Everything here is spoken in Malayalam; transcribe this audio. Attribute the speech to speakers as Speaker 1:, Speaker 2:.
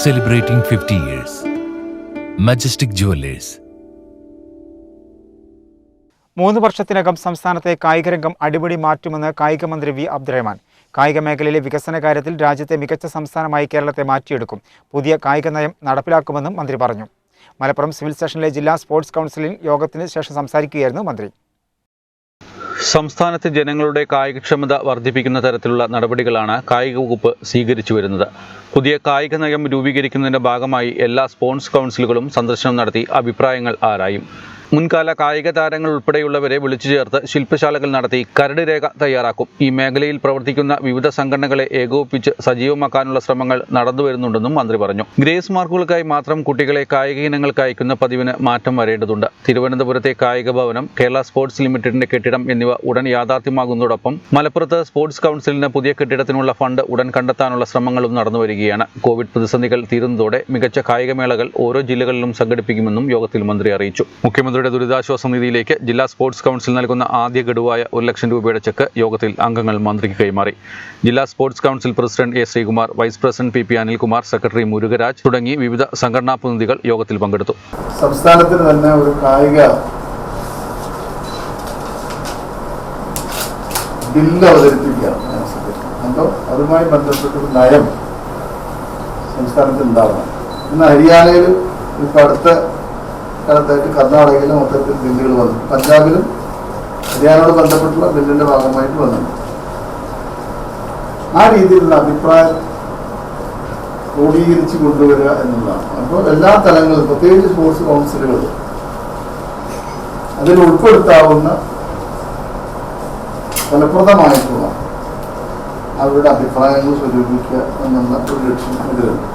Speaker 1: celebrating 50 years. Majestic Jewelers.
Speaker 2: മൂന്ന് വർഷത്തിനകം സംസ്ഥാനത്തെ കായികരംഗം അടിപൊളി മാറ്റുമെന്ന് കായിക മന്ത്രി വി. അബ്ദുറഹ്മാൻ. കായിക മേഖലയിലെ വികസന കാര്യത്തിൽ രാജ്യത്തെ മികച്ച സംസ്ഥാനമായി കേരളത്തെ മാറ്റിയെടുക്കും. പുതിയ കായിക നയം നടപ്പിലാക്കുമെന്നും മന്ത്രി പറഞ്ഞു. മലപ്പുറം സിവിൽ സ്റ്റേഷനിലെ ജില്ലാ സ്പോർട്സ് കൗൺസിലിൽ യോഗത്തിന് ശേഷം സംസാരിക്കുകയായിരുന്നു മന്ത്രി.
Speaker 3: സംസ്ഥാനത്തെ ജനങ്ങളുടെ കായികക്ഷമത വർദ്ധിപ്പിക്കുന്ന തരത്തിലുള്ള നടപടികളാണ് കായിക വകുപ്പ് സ്വീകരിച്ചു വരുന്നത്. പുതിയ കായിക നയം രൂപീകരിക്കുന്നതിന്റെ ഭാഗമായി എല്ലാ സ്പോർട്സ് കൗൺസിലുകളും സന്ദർശനം നടത്തി അഭിപ്രായങ്ങൾ ആരായും. മുൻകാല കായിക താരങ്ങൾ ഉൾപ്പെടെയുള്ളവരെ വിളിച്ചു ചേർത്ത് ശില്പശാലകൾ നടത്തി കരട് രേഖ തയ്യാറാക്കും. ഈ മേഖലയിൽ പ്രവർത്തിക്കുന്ന വിവിധ സംഘടനകളെ ഏകോപിപ്പിച്ച് സജീവമാക്കാനുള്ള ശ്രമങ്ങൾ നടന്നുവരുന്നുണ്ടെന്നും മന്ത്രി പറഞ്ഞു. ഗ്രേസ് മാർക്കുകൾക്കായി മാത്രം കുട്ടികളെ കായിക ഇനങ്ങൾക്ക് അയക്കുന്ന പതിവിന് മാറ്റം വരേണ്ടതുണ്ട്. തിരുവനന്തപുരത്തെ കായിക ഭവനം കേരള സ്പോർട്സ് ലിമിറ്റഡിന്റെ കെട്ടിടം എന്നിവ ഉടൻ യാഥാർത്ഥ്യമാകുന്നതോടൊപ്പം മലപ്പുറത്ത് സ്പോർട്സ് കൗൺസിലിന് പുതിയ കെട്ടിടത്തിനുള്ള ഫണ്ട് ഉടൻ കണ്ടെത്താനുള്ള ശ്രമങ്ങളും നടന്നുവരികയാണ് കോവിഡ് പ്രതിസന്ധികൾ തീരുന്നതോടെ മികച്ച കായികമേളകൾ ഓരോ ജില്ലകളിലും സംഘടിപ്പിക്കുമെന്നും യോഗത്തിൽ മന്ത്രി അറിയിച്ചു. മുഖ്യമന്ത്രിയുടെ ദുരിതാശ്വാസ നിധിയിലേക്ക് ജില്ലാ സ്പോർട്സ് കൗൺസിൽ നൽകുന്ന ആദ്യ ഗഡുവായ ഒരു ലക്ഷം രൂപയുടെ ചെക്ക് യോഗത്തിൽ അംഗങ്ങൾ മന്ത്രിക്ക് കൈമാറി. ജില്ലാ sports council president A Sreekumar vice president P P Anilkumar secretary Murugaraj തുടങ്ങി വിവിധ സംഘടനാ പ്രതിനിധികൾ യോഗത്തിൽ പങ്കെടുത്തു.
Speaker 4: സംസ്ഥാനത്തിന് തന്നെ ഒരു കായിക ബില്ല് അതുമായി ബന്ധപ്പെട്ടൊരു നയം സംസ്ഥാനത്ത് ഉണ്ടാവണം ഇന്ന് ഹരിയാനയിൽ ഇപ്പോൾ അടുത്ത കാലത്തായിട്ട് കർണാടകയിലും മൊത്തത്തിൽ ബില്ലുകൾ വന്നു. പഞ്ചാബിലും ഹരിയാനയോട് ബന്ധപ്പെട്ടുള്ള ബില്ലിന്റെ ഭാഗമായിട്ട് വന്നു. ആ രീതിയിലുള്ള അഭിപ്രായം ക്രോഡീകരിച്ച് കൊണ്ടുവരിക എന്നുള്ളതാണ്. അപ്പോൾ എല്ലാ തലങ്ങളും പ്രത്യേകിച്ച് സ്പോർട്സ് കൗൺസിലുകൾ അതിൽ ഉൾപ്പെടുത്താവുന്ന ഫലപ്രദമായിട്ടുള്ള അവരുടെ അഭിപ്രായങ്ങൾ സ്വരൂപിക്കുക എന്നുള്ള ഒരു ലക്ഷ്യം ഇതിലുണ്ട്.